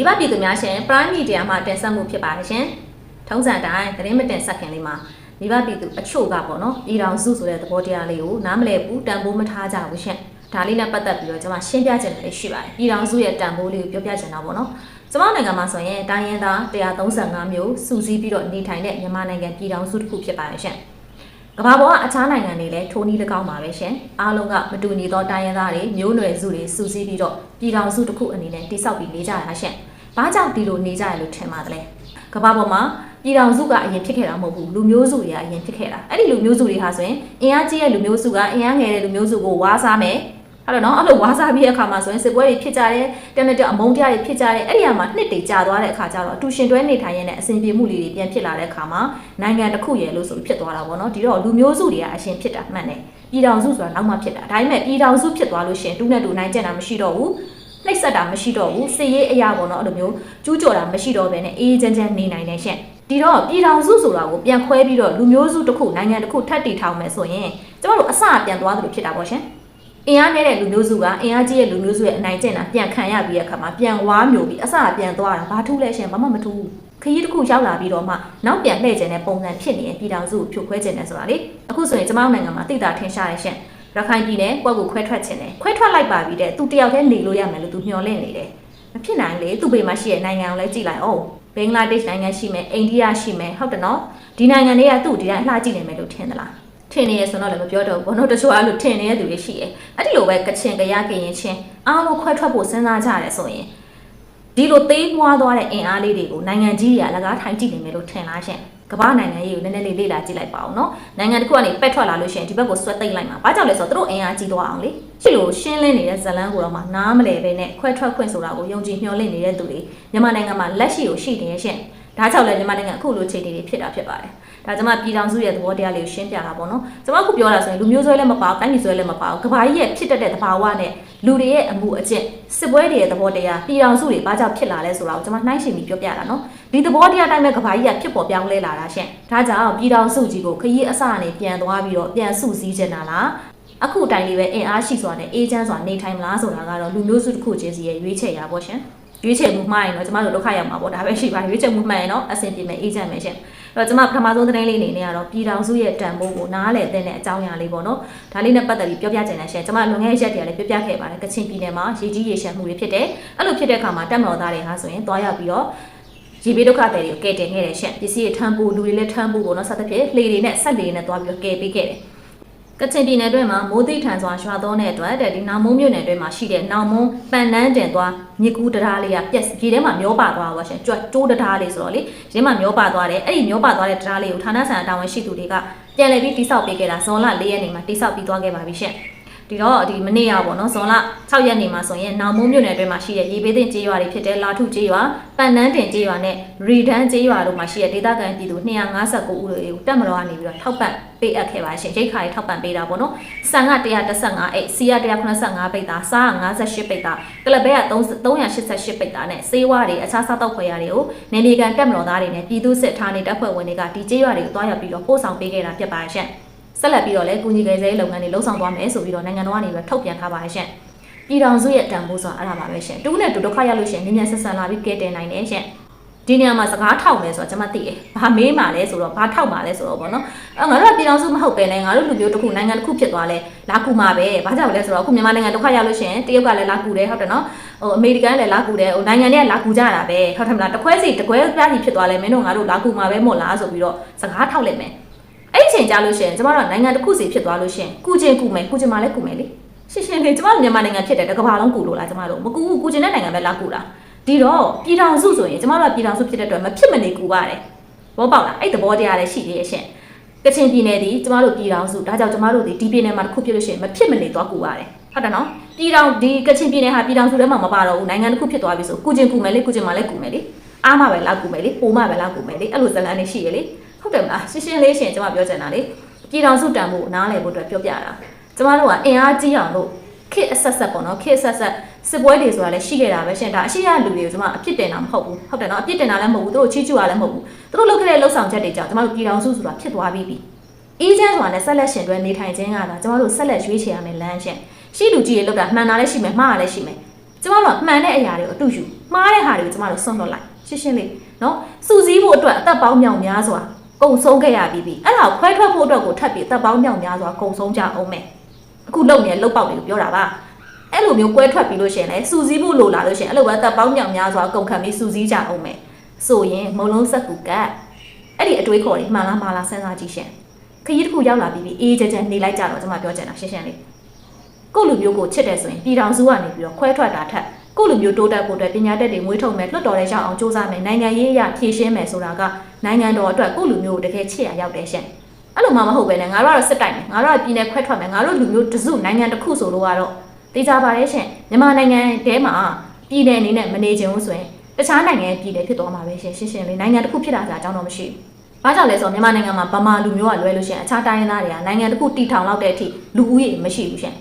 မိဘပြည်သူများရှင် Prime Media မှာတင်ဆက်မှုဖြစ်ပါတယ်ရှင်ထုံးစံအတိုင်းသတင်းမတင်ဆက်ခင်လေးမှာမိဘပြည်သူအချို့ကပေါ့နော်ပြည်တော်စုဆိုတဲ့သဘောတရားလေးကိုနားမလည်ဘူးတန်ဖိုးမထားကြဘူးရှင်ဒါလေးနဲ့ပတ်သက်ပြီးတော့ကျွန်မရှင်းပြချင်တယ်လေးရှိပါတယ်ပြည်တော်စုရဲ့တန်ဖိုးလေးကိုပြောပြချင်တာပေါ့နော်ကျွန်မနိုင်ငံမှာဆိုရင်တိုင်းရင်းသား135မျိုးစုစည်းပြီးတော့နေထိုင်တဲ့မြန်မာနိုင်ငံပြည်တော်စုတစ်ခုဖြစ်ပါတယ်ရှင်ကမ္ဘာပေါ်ကအခြားနိုင်ငံတွေလည်းထိုးနီး၎င်းပါပဲရှင်အားလုံးကမတူညီသောတိုင်းရင်းသားတွေမျိုးနွယ်စုတွေစုစည်းပြီးတော့ပြည်တော်စုတစ်ခုအနေနဲ့တိစောက်ပြီးနေကြရတာရှင် ဘာကြောင့်ဒီလိုနေကြရလို့ထင်ပါသလဲကမ္ဘာပေါ်မှာပြည်တော်စုကအရင်ဖြစ်ခဲ့တာမဟုတ်ဘူးလူမျိုးစုတွေကအရင်ဖြစ်ခဲ့တာအဲ့ဒီလူမျိုးစုတွေဟာဆိုရင်အင်အားကြီးတဲ့လူမျိုးစုကအင်အားငယ်တဲ့လူမျိုးစုကိုဝါးစားမယ်အဲ့တော့နော်အဲ့လိုဝါးစားပြီးတဲ့အခါမှာဆိုရင်စစ်ပွဲတွေဖြစ်ကြတယ်တက်နဲ့တက်အမုန်းတရားတွေဖြစ်ကြတယ်အဲ့ဒီအမှာနှစ်တွေကြာသွားတဲ့အခါကျတော့အတူရှင်တွဲနေထိုင်ရတဲ့အစဉ်ပြေမှုလေးတွေပြန်ဖြစ်လာတဲ့အခါမှာနိုင်ငံတစ်ခုရဲ့လို့ဆိုပြီးဖြစ်သွားတာပေါ့နော်ဒီတော့လူမျိုးစုတွေကအရှင်ဖြစ်တာမှန်တယ်ပြည်တော်စုဆိုတာနောက်မှဖြစ်တာဒါပေမဲ့ပြည်တော်စုဖြစ်သွားလို့ရှင်တူနဲ့တူနိုင်ကျက်တာမရှိတော့ဘူး နှိပ်စက်တာမရှိတော့ဘူးစစ်ရေးအရာပေါ့နော်အဲ့လိုမျိုးကျူးကျော်တာမရှိတော့ဘဲနဲ့အေးချမ်းချမ်းနေနိုင်တယ်ရှင့်ဒီတော့ပြည်ထောင်စုဆိုတာကိုပြန်ခွဲပြီးတော့လူမျိုးစုတစ်ခုနိုင်ငံတစ်ခုထပ်တည်ထောင်မယ်ဆိုရင်ကျမတို့အစပြန်သွားသလိုဖြစ်တာပေါ့ရှင်အင်အားနည်းတဲ့လူမျိုးစုကအင်အားကြီးတဲ့လူမျိုးစုရဲ့အနိုင်ကျင့်တာပြန်ခံရပြီးတဲ့အခါမှာပြန်ဝါမျိုးပြီးအစပြန်သွားတာဘာထူးလဲရှင်ဘာမှမထူးခရီးတစ်ခုရောက်လာပြီးတော့မှနောက်ပြန်လှည့်ကျင်တဲ့ပုံစံဖြစ်နေတဲ့ပြည်ထောင်စုကိုဖြိုခွဲခြင်းနဲ့ဆိုတာလေအခုဆိုရင်ကျမတို့နိုင်ငံမှာတိတ်တာထင်ရှားရရှင် ရခိုင်ပြည်နယ်ကွက်ကိုခွဲထွက်ခြင်းတယ်ခွဲထွက်လိုက်ပါပြီတဲ့သူတယောက်တည်းနေလို့ရမယ်လို့သူမျှော်လင့်နေတယ်မဖြစ်နိုင်လေသူ့ဘေးမှာရှိတဲ့နိုင်ငံကိုလည်းကြည့်လိုက်အောင်ဘင်္ဂလားဒေ့ရှ်နိုင်ငံရှိမယ်အိန္ဒိယရှိမယ်ဟုတ်တယ်နော်ဒီနိုင်ငံတွေကသူ့ဒီတိုင်းအလှကြည့်နေမယ်လို့ထင်သလားထင်နေရဆိုတော့လည်းမပြောတော့ဘူးဘုံတို့တချို့အဲ့လိုထင်နေတဲ့သူတွေရှိတယ်အဲ့ဒီလိုပဲကချင်ကြရကရင်ချင်းအားလုံးခွဲထွက်ဖို့စဉ်းစားကြရတယ်ဆိုရင်ဒီလိုသေးမွားသွားတဲ့အင်အားလေးတွေကိုနိုင်ငံကြီးတွေကလကားထိုင်ကြည့်နေမယ်လို့ထင်လားရှင် ကမ္ဘာနိုင်ငံရေးကိုနည်းနည်းလေးလေ့လာကြည့်လိုက်ပါအောင်နော်နိုင်ငံတစ်ခုကနေပက်ထွက်လာလို့ရှိရင်ဒီဘက်ကိုဆွဲသိမ့်လိုက်မှာဘာကြောင့်လဲဆိုတော့သူတို့အင်အားကြီးသွားအောင်လေရှိလို့ရှင်းလင်းနေတဲ့ဇလန်းကိုတော့မှနားမလဲပဲနဲ့ခွဲထွက်ခွင့်ဆိုတာကိုယုံကြည်မျှော်လင့်နေတဲ့သူတွေမြန်မာနိုင်ငံမှာလက်ရှိကိုရှိနေရဲ့ရှင်ဒါကြောင့်လည်းမြန်မာနိုင်ငံအခုလိုခြေတွေဖြစ်တာဖြစ်ပါတယ် ဒါကျွန်မပြည်ထောင်စုရဲ့သဘောတရားလေးကိုရှင်းပြတာပေါ့နော်ကျွန်မအခုပြောတာဆိုရင်လူမျိုးဆွဲလည်းမပါဘူးတိုင်းပြည်ဆွဲလည်းမပါဘူးကဘာကြီးရဲ့ဖြစ်တတ်တဲ့သဘာဝနဲ့လူတွေရဲ့အမှုအကျင့်စစ်ပွဲတွေရဲ့သဘောတရားပြည်ထောင်စုတွေဘာကြောင့်ဖြစ်လာလဲဆိုတာကိုကျွန်မနှိုင်းရှင်ပြီးပြောပြတာနော်ဒီသဘောတရားတိုင်းပဲကဘာကြီးကဖြစ်ပေါ်ပြောင်းလဲလာတာရှင့်ဒါကြောင့်ပြည်ထောင်စုကြီးကိုခရီးအစအနေပြန်သွားပြီးတော့ပြန်စုစည်းချင်တာလားအခုတိုင်းလေးပဲအင်အားရှိစွာနဲ့အေးချမ်းစွာနေထိုင်မလားဆိုတာကတော့လူမျိုးစုတစ်ခုချင်းစီရဲ့ရွေးချယ်ရာပေါ့ရှင်ရွေးချယ်မှုမှားရင်တော့ကျမတို့ဒုက္ခရောက်မှာပေါ့ဒါပဲရှိပါရွေးချယ်မှုမှန်ရင်တော့အဆင်ပြေမယ်အေးချမ်းမယ်ရှင်အဲ့ တော့ကျမပထမဆုံးသတင်းလေးအနေနဲ့ကတော့ပြည်ထောင်စုရဲ့တန်ဖိုးကိုနားလည်တဲ့အကြောင်းအရာလေးပေါ့နော်ဒါလေးနဲ့ပတ်သက်ပြီးပြောပြချင်တယ်ရှင်ကျမလွန်ခဲ့တဲ့ရက်တည်းကလည်းပြောပြခဲ့ပါတယ်ကချင်ပြည်နယ်မှာရေကြီးရေရှမ်းမှုတွေဖြစ်တယ်အဲ့လိုဖြစ်တဲ့အခါမှာတက်မတော်သားတွေဟာဆိုရင်တွားရောက်ပြီးတော့ရေဘေးဒုက္ခတွေတွေကိုကယ်တင်ခဲ့တယ်ရှင်ပစ္စည်းတွေထမ်းဖို့လူတွေလည်းထမ်းဖို့ပေါ့နော်စသဖြင့်လှေတွေနဲ့ဆက်လှေတွေနဲ့တွားပြီးတော့ကယ်ပေးခဲ့တယ် ကချင်ပြည်နယ်အတွင်းမှာမိုးသိထန်စွာရွာသွန်းတဲ့အတွက်တဲ့ဒီနောင်မုံမြို့နယ်အတွင်းမှာရှိတဲ့နောင်မုံပန်နန်းတင်သွားမြစ်ကူးတရားလေးကပြက်ရေထဲမှာမျောပါသွားပါရှင်ကြွတ်တိုးတရားလေးဆိုတော့လေရေထဲမှာမျောပါသွားတယ်အဲ့ဒီမျောပါသွားတဲ့တရားလေးကိုဌာနဆိုင်ရာတာဝန်ရှိသူတွေကပြန်လည်ပြီးတိစောက်ပေးခဲ့တာဇွန်လ၄ရက်နေ့မှာတိစောက်ပြီးသွားခဲ့ပါပြီရှင် ဒီတော့ဒီမနေ့ရပေါ့နော်ဇွန်လ6ရက်နေ့မှာဆိုရင်နောင်မုံမြို့နယ်အတွင်းမှာရှိတဲ့ရေဘေးသင့်ကျေးရွာတွေဖြစ်တဲ့လာထုကျေးရွာပန်နန်းတင်ကျေးရွာနဲ့ရီဒန်ကျေးရွာတို့မှာရှိတဲ့ဒေသခံပြည်သူ259ဦးတွေကိုတက်မတော်ကနေပြီးတော့ထောက်ပံ့ပေးအပ်ခဲ့ပါရှင်ရိတ်ခါတွေထောက်ပံ့ပေးတာပေါ့နော်ဆန်က115အိတ်စီရ185ပိတ်သားစား58ပိတ်သားကလဘဲက388ပိတ်သားနဲ့စေးဝါးတွေအခြားစားတော့ခွဲရတွေကိုနေမြေကန်တက်မတော်သားတွေနဲ့ပြည်သူစစ်ဌာနေတပ်ဖွဲ့ဝင်တွေကဒီကျေးရွာတွေကိုတွားရောက်ပြီးတော့ပို့ဆောင်ပေးခဲ့တာဖြစ်ပါရှင် ဆက်လက်ပြီးတော့လည်းကုညီကယ်ဆယ်လုပ်ငန်းတွေလှုပ်ဆောင်သွားမယ်ဆိုပြီးတော့နိုင်ငံတော်ကနေပြီးထုတ်ပြန်ထားပါရှင်ပြည်တော်စုရဲ့တန်ဖိုးဆိုတာအဲ့ဒါပါပဲရှင်တူးနဲ့တူဒုက္ခရောက်လို့ရှင်မြင်မြန်ဆက်ဆံလာပြီးကဲတင်နိုင်တယ်ရှင်ဒီနေရာမှာစကားထောက်မယ်ဆိုတော့ကျွန်မသိတယ်။ဘာမေးမှလဲဆိုတော့ဘာထောက်မှလဲဆိုတော့ဗောနော်။အဲငါတို့ကပြည်တော်စုမဟုတ်ပဲလေငါတို့လူမျိုးတစ်ခုနိုင်ငံတစ်ခုဖြစ်သွားလဲလာကူမှာပဲ။ဘာကြောင့်လဲဆိုတော့အခုမြန်မာနိုင်ငံဒုက္ခရောက်လို့ရှိရင်တရုတ်ကလည်းလာကူတယ်ဟုတ်တယ်နော်။ဟိုအမေရိကန်လည်းလာကူတယ်ဟိုနိုင်ငံတွေကလာကူကြတာပဲ။ဟုတ်တယ်မလား။တခွဲစီတခွဲပြားစီဖြစ်သွားလဲမင်းတို့ငါတို့လာကူမှာပဲမို့လားဆိုပြီးတော့စကားထောက်လိုက်မယ်။ အဲ့ဒီချိန်ကြာလို့ရှိရင်ကျမတို့နိုင်ငံတစ်ခုစီဖြစ်သွားလို့ရှိရင်ကုချင်းကုမယ်ကုချင်းမှလည်းကုမယ်လေ။ရှင်းရှင်းလေးကျမတို့မြန်မာနိုင်ငံဖြစ်တယ်တကဘာလုံးကူလို့လားကျမတို့မကူဘူးကုချင်းတဲ့နိုင်ငံပဲလာကူလား။ဒီတော့ပြည်ထောင်စုဆိုရင်ကျမတို့ကပြည်ထောင်စုဖြစ်တဲ့အတွက်မဖြစ်မနေကူပါတယ်ဘောပေါက်လားအဲ့သဘောတရားလည်းရှိသေးရဲ့ရှင်ကချင်ပြည်နယ်ဒီကျမတို့ပြည်ထောင်စုဒါကြောင့်ကျမတို့ဒီဒီပြည်နယ်မှာတစ်ခုဖြစ်လို့ရှိရင်မဖြစ်မနေသွားကူရတယ်ဟုတ်တယ်နော်ပြည်ထောင်ဒီကချင်ပြည်နယ်ဟာပြည်ထောင်စုထဲမှာမပါတော့ဘူးနိုင်ငံတစ်ခုဖြစ်သွားပြီဆိုကုချင်းကူမယ်လေကုချင်းမှလည်းကူမယ်လေအားမပဲလောက်ကူမယ်လေပိုမပဲလောက်ကူမယ်လေအဲ့လိုဇလန်းနေရှိရလေ ဟုတ်တယ်မလားရှင်းရှင်းလေးရှင်ကျမပြောချင်တာလေပြည်ထောင်စုတန်ဖို့နားလည်ဖို့အတွက်ပြောပြတာကျမတို့ကအင်အားကြီးအောင်လို့ခေတ်အဆက်ဆက်ပေါ့နော်ခေတ်အဆက်ဆက်စစ်ပွဲတွေဆိုတာလည်းရှိခဲ့တာပဲရှင်ဒါအရှိရလူတွေကိုကျွန်မအပြစ်တင်တာမဟုတ်ဘူးဟုတ်တယ်နော်အပြစ်တင်တာလည်းမဟုတ်ဘူးသူတို့ချီးကျူးတာလည်းမဟုတ်ဘူးသူတို့လုပ်ခဲ့တဲ့လှုပ်ဆောင်ချက်တွေကြောင့်ကျွန်တော်တို့ပြည်တော်စုဆိုတာဖြစ်သွားပြီးပြီအေးချမ်းစွာနဲ့ဆက်လက်ရှင်တွဲနေထိုင်ခြင်းကသာကျွန်တော်တို့ဆက်လက်ရွေးချယ်ရမယ်လမ်းရှင်ရှိလူကြီးတွေလောက်တာမှန်တာလည်းရှိမယ်မှားတာလည်းရှိမယ်ကျမတို့ကမှန်တဲ့အရာတွေကိုအတူယူမှားတဲ့ဟာတွေကိုကျမတို့ဆွန့်လွတ်လိုက်ရှင်းရှင်းလေးနော်စူစည်းဖို့အတွက်အသက်ပေါင်းမြောက်များစွာ ကုံဆုံးခဲ့ရပြီးပြီအဲ့ဒါကိုခွဲထွက်ဖို့အတွက်ကိုထပ်ပြီးအသက်ပေါင်းမြောက်များစွာကုံဆုံးကြအောင်မယ်အခုလုံနေတဲ့လုံပေါက်တွေကိုပြောတာပါအဲ့လိုမျိုးကွဲထွက်ပြီးလို့ရှရင်လဲစူစည်းဖို့လိုလာလို့ရှရင်အဲ့လိုပဲအသက်ပေါင်းမြောက်များစွာကုံခံပြီးစူစည်းကြအောင်မယ်ဆိုရင်မုံလုံးစက်ကူကအဲ့ဒီအတွေးခေါ်တွေမှန်လားမှားလားစဉ်းစားကြည့်ရှင်ခရီးတစ်ခုရောက်လာပြီးပြီအေးကြကြနေလိုက်ကြတော့ကျွန်မပြောချင်တာရှင်းရှင်းလေးကိုယ့်လူမျိုးကိုချစ်တယ်ဆိုရင်ပြည်တော်စုကနေပြီးတော့ခွဲထွက်တာထက် ကိုယ့်လူမျိုးတိုးတက်ဖို့အတွက်ပညာတတ်တွေမွေးထုတ်မယ်လွတ်တော်တဲ့ရောက်အောင်စူးစမ်းမယ်နိုင်ငံရေးအရဖြည့်ရှင်းမယ်ဆိုတာကနိုင်ငံတော်အတွက်ကိုယ့်လူမျိုးကိုတကယ်ချစ်ရရောက်တယ်ရှင်အဲ့လိုမှမဟုတ်ပဲနဲ့ငါတို့ကတော့စစ်တိုက်မယ်ငါတို့ကပြည်နယ်ခွဲထွက်မယ်ငါတို့လူမျိုးတစုနိုင်ငံတစ်ခုဆိုလို့ကတော့သိကြပါတယ်ရှင်မြန်မာနိုင်ငံတဲမှာပြည်နယ်အနေနဲ့မနေချင်ဘူးဆိုရင်တခြားနိုင်ငံရဲ့ပြည်နယ်ဖြစ်သွားမှာပဲရှင်ရှင်းရှင်းလေးနိုင်ငံတစ်ခုဖြစ်တာဆိုတာအကြောင်းတော့မရှိဘူးဘာကြောင့်လဲဆိုတော့မြန်မာနိုင်ငံမှာဗမာလူမျိုးကလွဲလို့ရှိရင်အခြားတိုင်းရင်းသားတွေကနိုင်ငံတစ်ခုတည်ထောင်လောက်တဲ့အထိလူဦးရေမရှိဘူးရှင်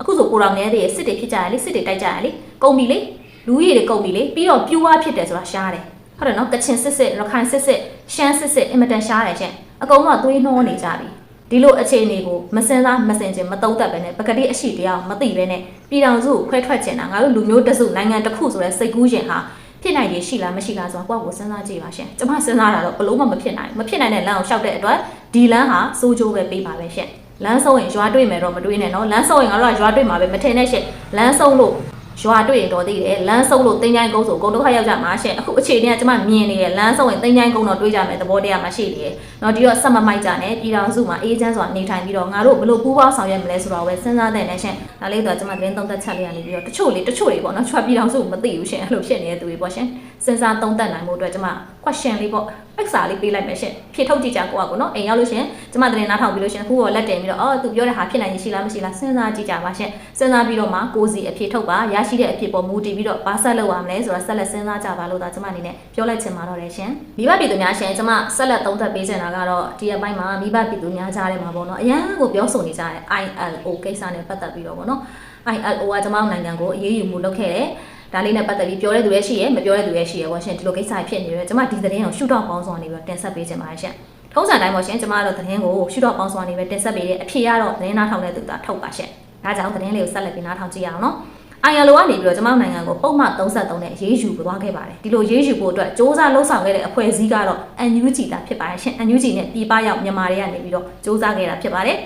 အခုဆိုကိုတော်ငယ်တွေစစ်တွေဖြစ်ကြရလေစစ်တွေတိုက်ကြရလေကုန်ပြီလေလူဦးရေတွေကုန်ပြီလေပြီးတော့ပြူဝါဖြစ်တယ်ဆိုတာရှားတယ်ဟုတ်တယ်နော်ကချင်စစ်စစ်ရခိုင်စစ်စစ်ရှမ်းစစ်စစ်အင်မတန်ရှားတယ်ရှင်အကုန်လုံးကသွေးနှောနေကြပြီဒီလိုအခြေအနေကိုမစင်စားမစင်ချင်မတုံးသက်ပဲနဲ့ပကတိအရှိတရားမသိပဲနဲ့ပြည်တော်စုကိုခွဲထွက်ချင်တာငါတို့လူမျိုးတစ်စုနိုင်ငံတစ်ခုဆိုတဲ့စိတ်ကူးရင်ဟာဖြစ်နိုင်ရရှိလားမရှိလားဆိုတာကိုယ့်ကိုစဉ်းစားကြည့်ပါရှင်။ကျွန်မစဉ်းစားတာတော့ဘလို့မှမဖြစ်နိုင်ဘူး။မဖြစ်နိုင်တဲ့လမ်းကိုရှောက်တဲ့အတွက်ဒီလမ်းဟာစိုးကျိုးပဲပေးပါပဲရှင်။ လမ်းဆုံးရင်ရွာတွေ့မယ်တော့မတွေ့နဲ့နော်။လမ်းဆုံးရင်ငါတို့ကရွာတွေ့မှာပဲမထင်နဲ့ရှင်။လမ်းဆုံးလို့ရွာတွေ့ရင်တော့သိတယ်။လမ်းဆုံးလို့တင်းချိုင်းကုန်းဆိုကုန်းဒုက္ခရောက်ကြမှာရှင်။အခုအခြေအနေကကျွန်မမြင်နေတယ်။လမ်းဆုံးရင်တင်းချိုင်းကုန်းတော့တွေးကြမယ်သဘောတရားမှရှိနေတယ်။နော်ဒီတော့ဆက်မမိုက်ကြနဲ့ပြည်တော်စုမှာအေးချမ်းစွာနေထိုင်ပြီးတော့ငါတို့ဘလို့ပူးပေါင်းဆောင်ရွက်မလဲဆိုတော့ပဲစဉ်းစားတဲ့နဲ့ရှင်။ဒါလေးတော့ကျွန်မသတင်းသုံးသပ်ချက်လေးရနေပြီးတော့တချို့လေးတချို့လေးပေါ့နော်။ချွတ်ပြည်တော်စုမသိဘူးရှင်။အဲ့လိုဖြစ်နေတဲ့သူတွေပေါ့ရှင်။ စဉ်းစားသုံးသပ်နိုင်မှုအတွက်ကျွန်မ question လေးပေါ့ extra လေးပေးလိုက်မယ်ရှင်ဖြေထုတ်ကြည့်ကြကိုကကိုနော်အိမ်ရောက်လို့ရှင်ကျွန်မတင်နားထောင်ပြီးလို့ရှင်ခုတော့လက်တင်ပြီးတော့အော်သူပြောတဲ့ဟာဖြစ်နိုင်ရင်ရှိလားမရှိလားစဉ်းစားကြည့်ကြပါရှင်စဉ်းစားပြီးတော့မှကိုစီအဖြေထုတ်ပါရရှိတဲ့အဖြေပေါ်မူတည်ပြီးတော့ဘာဆက်လုပ်ရမလဲဆိုတာဆက်လက်စဉ်းစားကြပါလို့ဒါကျွန်မအနေနဲ့ပြောလိုက်ချင်ပါတော့တယ်ရှင်မိဘပြည်သူများရှင်ကျွန်မဆက်လက်သုံးသပ်ပေးချင်တာကတော့ဒီအပိုင်းမှာမိဘပြည်သူများကြားထဲမှာပေါ့နော်အရန်ကိုပြောဆိုနေကြတဲ့ ILO ကိစ္စနဲ့ပတ်သက်ပြီးတော့ပေါ့နော် ILO ကကျွန်မတို့နိုင်ငံကိုအရေးယူမှုလုပ်ခဲ့တယ် ဒါလေးနဲ့ပတ်သက်ပြီးပြောတဲ့သူလည်းရှိရယ်မပြောတဲ့သူလည်းရှိရယ်ပေါ့ရှင်ဒီလိုကိစ္စဖြစ်နေတယ်ကျွန်မဒီသတင်းကိုရှုတော့ပေါင်းစွာနေပြီးတော့တင်ဆက်ပေးချင်ပါတယ်ရှင်ထုံးစံတိုင်းပေါ့ရှင်ကျွန်မတို့သတင်းကိုရှုတော့ပေါင်းစွာနေပဲတင်ဆက်ပေးတဲ့အဖြေကတော့သတင်းနားထောင်တဲ့သူသာထုတ်ပါရှင်ဒါကြောင့်သတင်းလေးကိုဆက်လက်ပြီးနားထောင်ကြည့်ရအောင်နော် ILO ကနေပြီးတော့ကျွန်မတို့နိုင်ငံကိုပုံမှန်33နဲ့ရေးယူသွားခဲ့ပါတယ်ဒီလိုရေးယူဖို့အတွက်စ조사လှုပ်ဆောင်ခဲ့တဲ့အဖွဲ့အစည်းကတော့ NUG တာဖြစ်ပါတယ်ရှင် NUG နဲ့ပြည်ပရောက်မြန်မာတွေကနေပြီးတော့စ조사ခဲ့တာဖြစ်ပါတယ်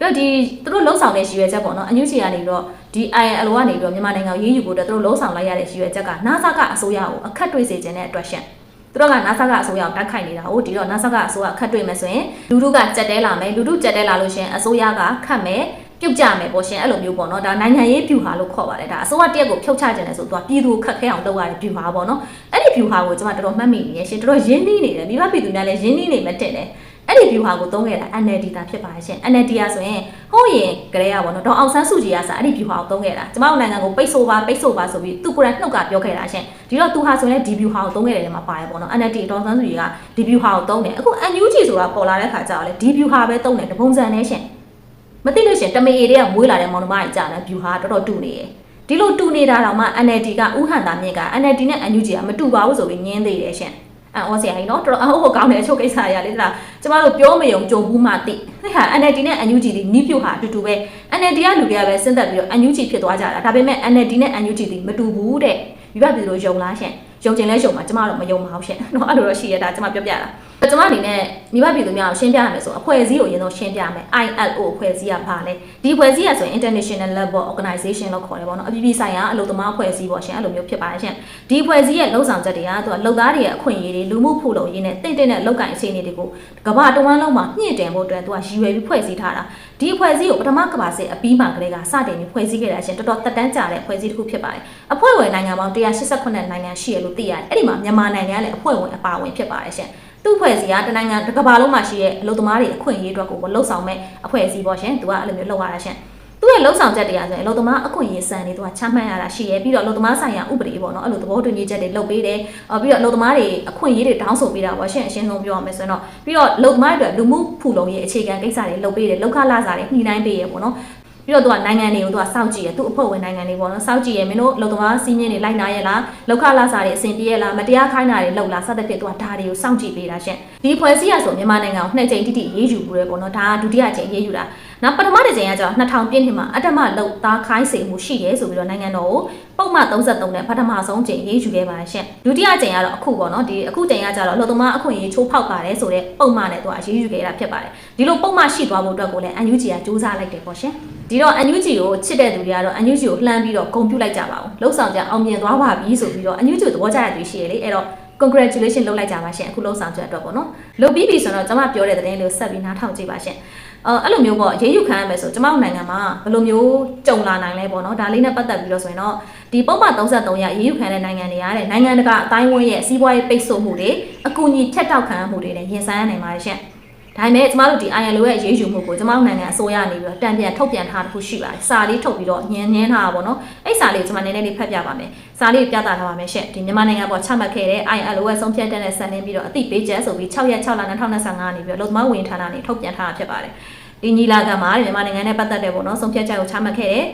ပြီးတော့ဒီသူတို့လှုပ်ဆောင်တဲ့ရည်ရွယ်ချက်ပေါ့နော် NUG ကနေပြီးတော့ဒီ ILO ကနေပြီးတော့မြန်မာနိုင်ငံကိုရေးယူဖို့အတွက်သူတို့လှုပ်ဆောင်လိုက်ရတဲ့ရည်ရွယ်ချက်က NASA ကအစိုးရကိုအခက်တွေ့စေခြင်းတဲ့အတွက်ရှင်သူတို့က NASA ကအစိုးရကိုတိုက်ခိုက်နေတာဟုတ်ဒီတော့ NASA ကအစိုးရအခက်တွေ့မယ်ဆိုရင်လူတို့ကကြက်တဲလာမယ်လူတို့ကြက်တဲလာလို့ရှင်အစိုးရကခတ်မယ်ပြုတ်ကြမယ်ပေါ့ရှင်အဲ့လိုမျိုးပေါ့နော်ဒါနိုင်ငံရေးဖြူဟာလို့ခေါ်ပါတယ်ဒါအစိုးရတရက်ကိုဖြုတ်ချခြင်းလဲဆိုတော့ပြည်သူကိုခက်ခဲအောင်လုပ်ရတဲ့ဖြူဟာပေါ့နော်အဲ့ဒီဖြူဟာကိုကျွန်မတော်တော်မှတ်မိနေရရှင်တော်တော်ရင်းနှီးနေတယ်မိဘပြည်သူများလည်းရင်းနှီးနေမှတင်တယ် အဲ့ဒီ view ဟာကိုသုံးခဲ့တာ NLD တာဖြစ်ပါရှင် NLD ကဆိုရင်ဟိုးရင်ကလေးကပေါ့နော်ဒေါအောင်ဆန်းစုကြည်ကစားအဲ့ဒီ view ဟာကိုသုံးခဲ့တာကျမတို့နိုင်ငံကိုပိတ်ဆို့ပါပိတ်ဆို့ပါဆိုပြီးသူကိုယ်တိုင်နှုတ်ကပြောခဲ့တာရှင်ဒီတော့သူဟာဆိုရင်ဒီ view ဟာကိုသုံးခဲ့တယ်မှာပါတယ်ပေါ့နော် NLD ဒေါအောင်ဆန်းစုကြည်ကဒီ view ဟာကိုသုံးတယ်အခု NUG ဆိုတာပေါ်လာတဲ့ခါကျတော့လေဒီ view ဟာပဲသုံးတယ်တပုံစံနဲ့ရှင်မသိလို့ရှင်တမေအေတွေကမွေးလာတဲ့မောင်နှမကြီးကြာတယ် view ဟာတော်တော်တူနေတယ်ဒီလိုတူနေတာတော့မှ NLD ကဥဟန်တာမြင့်က NLD နဲ့ NUG ကမတူပါဘူးဆိုပြီးညင်းသေးတယ်ရှင် အော်ဆရာကြီးနော်တော်တော်အဟုတ်ကောင်းတယ်အချို့ကိစ္စတွေကလေဒါကျမတို့ပြောမယုံကြုံဘူးမှသိဟဲ့ဟာ NLD နဲ့ NUG ဒီနီးပြူဟာအတူတူပဲ NLD ကလူတွေကပဲစဉ်းသက်ပြီးတော့ NUG ဖြစ်သွားကြတာဒါပေမဲ့ NLD နဲ့ NUG ဒီမတူဘူးတဲ့ဒီဘက်ပြည်လိုယုံလားရှင်ယုံကျင်လဲယုံမှာကျမတို့မယုံပါဘူးရှင်နော်အဲ့လိုတော့ရှိရတာကျမပြောပြတာ ကျမအနေနဲ့မိဘပြည်သူများကိုရှင်းပြရမယ်ဆိုအဖွဲ့အစည်းကိုအရင်ဆုံးရှင်းပြမယ် ILO အဖွဲ့အစည်းကဘာလဲဒီအဖွဲ့အစည်းကဆိုရင် International Level Organization လို့ခေါ်တယ်ပေါ့နော်အပြည်ပြည်ဆိုင်ရာအလုပ်သမားအဖွဲ့အစည်းပေါ့ရှင်အဲ့လိုမျိုးဖြစ်ပါတယ်ရှင်ဒီအဖွဲ့အစည်းရဲ့လှုပ်ဆောင်ချက်တွေကသူကလုပ်သားတွေရဲ့အခွင့်အရေးတွေလူမှုဖူလုံရေးနဲ့တင့်တင့်တဲ့လုပ်ကိုင်အခြေအနေတွေကိုကမ္ဘာတဝန်းလုံးမှာညှင့်တင်ဖို့အတွက်သူကရည်ရွယ်ပြီးဖွဲ့စည်းထားတာဒီအဖွဲ့အစည်းကိုပထမကမ္ဘာစစ်အပြီးမှကလေးကစတင်ပြီးဖွဲ့စည်းခဲ့တာရှင်တော်တော်တက်တန်းကြတဲ့အဖွဲ့အစည်းတစ်ခုဖြစ်ပါတယ်အဖွဲ့ဝင်နိုင်ငံပေါင်း188နိုင်ငံရှိရလို့သိရတယ်အဲ့ဒီမှာမြန်မာနိုင်ငံကလည်းအဖွဲ့ဝင်အပါဝင်ဖြစ်ပါတယ်ရှင် သူ့ဖွဲ့စည်းကတနိုင်ငံတစ်ကမ္ဘာလုံးမှာရှိတဲ့အလုပ်သမားတွေအခွင့်အရေးအတွက်ကိုလှုပ်ဆောင်မဲ့အဖွဲ့အစည်းပေါ့ရှင်သူကအဲ့လိုမျိုးလှုပ်ရတာရှင်သူ့ရဲ့လှုပ်ဆောင်ချက်တွေကဆိုရင်အလုပ်သမားအခွင့်အရေးစံတွေသူကချမှတ်ရတာရှိရဲပြီးတော့အလုပ်သမားဆိုင်ရာဥပဒေပေါ့နော်အဲ့လိုသဘောတူညီချက်တွေလုပ်ပေးတယ်အော်ပြီးတော့အလုပ်သမားတွေအခွင့်အရေးတွေတောင်းဆိုပေးတာပေါ့ရှင်အရှင်းဆုံးပြောရမယ်ဆိုရင်တော့ပြီးတော့အလုပ်သမားတွေအတွက်လူမှုဖူလုံရေးအခြေခံကိစ္စတွေလုပ်ပေးတယ်လောက်ခလာစာတွေညှိနှိုင်းပေးရပေါ့နော် ပြီးတော့သူကနိုင်ငံတွေကိုသူကစောင့်ကြည့်ရသူ့အဖွဲ့ဝင်နိုင်ငံတွေပေါ့နော်စောင့်ကြည့်ရမင်းတို့လုံသမားစီးမြင့်တွေလိုက်နာရလားလောက်ခလာစာတွေအဆင်ပြေရလားမတရားခိုင်းတာတွေလုပ်လားစသဖြင့်သူကဒါတွေကိုစောင့်ကြည့်ပေးတာရှင်ဒီဖွဲ့စည်းရဆိုမြန်မာနိုင်ငံကိုနှစ်ကြိမ်တိတိရေးယူဘူးလေပေါ့နော်ဒါကဒုတိယကြိမ်ရေးယူတာ နောက်ပထမတစ်ကြိမ်ကကျတော့2000ပြည့်နှစ်မှာအတ္တမလုံသားခိုင်းစေမှုရှိတယ်ဆိုပြီးတော့နိုင်ငံတော်ကိုပုံမှန်33နဲ့ပထမဆုံးကြိမ်ရေးယူခဲ့ပါတယ်ရှင်ဒုတိယကြိမ်ကတော့အခုပေါ့နော်ဒီအခုကြိမ်ကကျတော့လုံသမားအခွင့်အရေးချိုးဖောက်ပါတယ်ဆိုတဲ့ပုံမှန်နဲ့သူကရေးယူခဲ့တာဖြစ်ပါတယ်ဒီလိုပုံမှန်ရှိသွားဖို့အတွက်ကိုလည်း NUG ကစူးစမ်းလိုက်တယ်ပေါ့ရှင်ဒီတော့ NUG ကိုချစ်တဲ့သူတွေကတော့ NUG ကိုလှမ်းပြီးတော့ဂုဏ်ပြုလိုက်ကြပါဦးလှုပ်ဆောင်ကြအောင်မြင်သွားပါပြီဆိုပြီးတော့ NUG ကိုသဘောကျတဲ့သူရှိရလေအဲ့တော့ congratulation လုပ်လိုက်ကြပါရှင်အခုလုံးဆောင်ချက်အတွက်ပေါ့နော်လုပ်ပြီးပြီဆိုတော့ကျွန်မပြောတဲ့သတင်းလေးကိုဆက်ပြီးနားထောင်ကြည့်ပါရှင် အဲအဲ့လိုမျိုးပေါ့ရေးယူခံရမယ်ဆိုကျွန်မတို့နိုင်ငံမှာဘယ်လိုမျိုးကြုံလာနိုင်လဲပေါ့နော်ဒါလေးနဲ့ပတ်သက်ပြီးတော့ဆိုရင်တော့ဒီပုံမှန်33ရရေးယူခံတဲ့နိုင်ငံတွေရတဲ့နိုင်ငံတကာအတိုင်းအဝန်းရဲ့စီးပွားရေးပိတ်ဆို့မှုတွေအကူအညီဖြတ်တောက်ခံရမှုတွေနဲ့ရင်ဆိုင်ရနိုင်ပါတယ်ရှင် ဒါပေမဲ့ကျမတို့ဒီ ILO ရဲ့ရေးယူမှုကိုကျမတို့နိုင်ငံအစိုးရနေပြီးတော့တံပြန်ထုတ်ပြန်ထားတစ်ခုရှိပါတယ်။စာလေးထုတ်ပြီးတော့ညင်ညင်းထားတာပေါ့နော်။အဲ့စာလေးကိုကျမနည်းနည်းလေးဖတ်ပြပါမယ်။စာလေးကိုပြသထားပါမယ်ရှင့်။ဒီမြန်မာနိုင်ငံပေါ်ချမှတ်ခဲ့တဲ့ ILO ရဲ့ဆုံးဖြတ်တဲ့နဲ့ဆက်လင်းပြီးတော့အသိပေးချက်ဆိုပြီး6ရက်6လ2025နေပြီးတော့လုံသမားဝင်ဌာနနေထုတ်ပြန်ထားတာဖြစ်ပါတယ်။ဒီညီလာခံမှာမြန်မာနိုင်ငံနဲ့ပတ်သက်တဲ့ပေါ့နော်ဆုံးဖြတ်ချက်ကိုချမှတ်ခဲ့တဲ့